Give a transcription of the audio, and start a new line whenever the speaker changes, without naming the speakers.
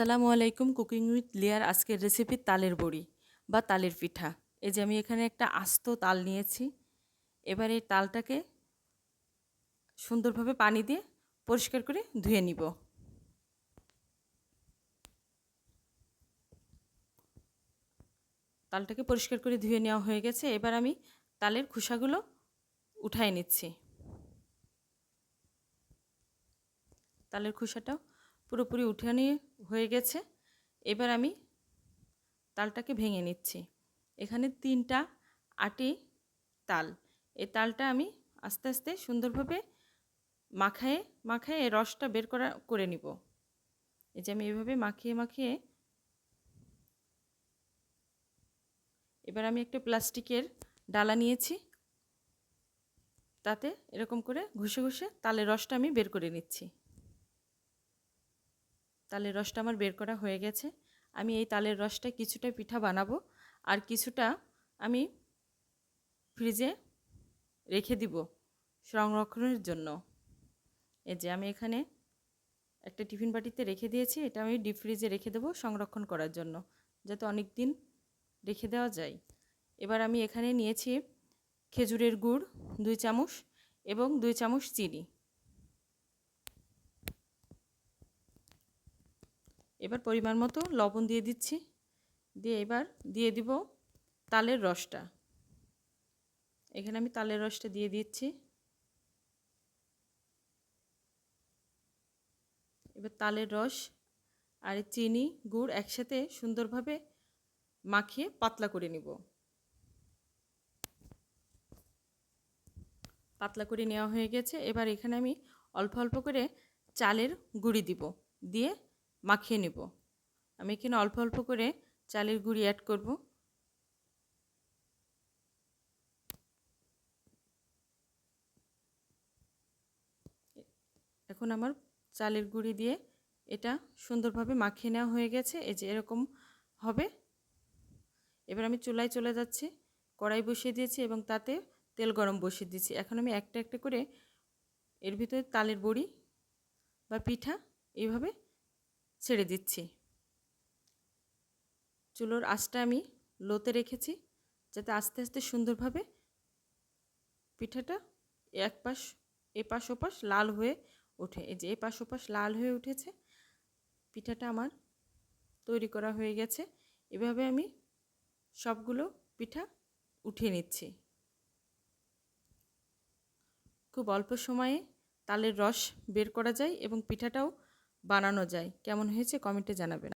আসসালামু আলাইকুম cooking with লিয়ার আজকের রেসিপি তালের বড়ি বা তালের পিঠা। এই যে আমি এখানে একটা আস্ত তাল নিয়েছি। এবার এই তালটাকে সুন্দরভাবে পানি দিয়ে পরিষ্কার করে ধুয়ে নিব। তালটাকে পরিষ্কার করে ধুয়ে নেওয়া হয়ে গেছে। এবার আমি তালের খোসাগুলো উঠাই নিচ্ছি। তালের খোসাটাও পুরোপুরি উঠানি হয়ে গেছে। এবার আমি তালটাকে ভেঙে নিচ্ছি। এখানে তিনটা আটি তাল। এই তালটা আমি আস্তে আস্তে সুন্দরভাবে মাখায়ে মাখায়ে রসটা বের করা, করে নিব। এই যে আমি এভাবে মাখিয়ে মাখিয়ে এবার আমি একটা প্লাস্টিকের ডালা নিয়েছি। তাতে এরকম করে ঘষে ঘষে তালের রসটা আমি বের করে নিচ্ছি। তালের রসটা আমার বের করা হয়ে গেছে। আমি এই তালের রসটা কিছুটা পিঠা বানাবো আর কিছুটা আমি ফ্রিজে রেখে দিব সংরক্ষণের জন্য। এই যে আমি এখানে একটা টিফিন বাটিতে রেখে দিয়েছি, এটা আমি ডিপ ফ্রিজে রেখে দেবো সংরক্ষণ করার জন্য, যাতে অনেক দিন রেখে দেওয়া যায়। এবার আমি এখানে নিয়েছি খেজুরের গুড়, দুই চামচ এবং দুই চামচ চিনি। এবার পরিমাণ মতো লবণ দিয়ে দিচ্ছি। দিয়ে এবার দিয়ে দিব তালের রসটা। এখানে আমি তালের রসটা দিয়ে দিচ্ছি। এবার তালের রস আর চিনি, গুড় একসাথে সুন্দরভাবে মাখিয়ে পাতলা করে নিব। পাতলা করে নেওয়া হয়ে গেছে। এবার এখানে আমি অল্প অল্প করে চালের গুঁড়ি দিব। দিয়ে মাখিয়ে নেব। আমি এখানে অল্প অল্প করে চালের গুঁড়ি অ্যাড করব। এখন আমার চালের গুঁড়ি দিয়ে এটা সুন্দরভাবে মাখিয়ে নেওয়া হয়ে গেছে। এই যে এরকম হবে। এবার আমি চুলায় চলে যাচ্ছি। কড়াই বসিয়ে দিয়েছি এবং তাতে তেল গরম বসিয়ে দিয়েছি। এখন আমি একটা একটা করে এর ভিতরে তালের বড়ি বা পিঠা এইভাবে ছেড়ে দিচ্ছি। চুলোর আঁচটা আমি লোতে রেখেছি যাতে আস্তে আস্তে সুন্দরভাবে পিঠাটা এক পাশ এপাশ ওপাশ লাল হয়ে ওঠে। এই যে এপাশ ওপাশ লাল হয়ে উঠেছে, পিঠাটা আমার তৈরি করা হয়ে গেছে। এভাবে আমি সবগুলো পিঠা উঠিয়ে নিচ্ছি। খুব অল্প সময়ে তালের রস বের করা যায় এবং পিঠাটাও বানানো যায়। কেমন হয়েছে কমেন্টে জানাবেন।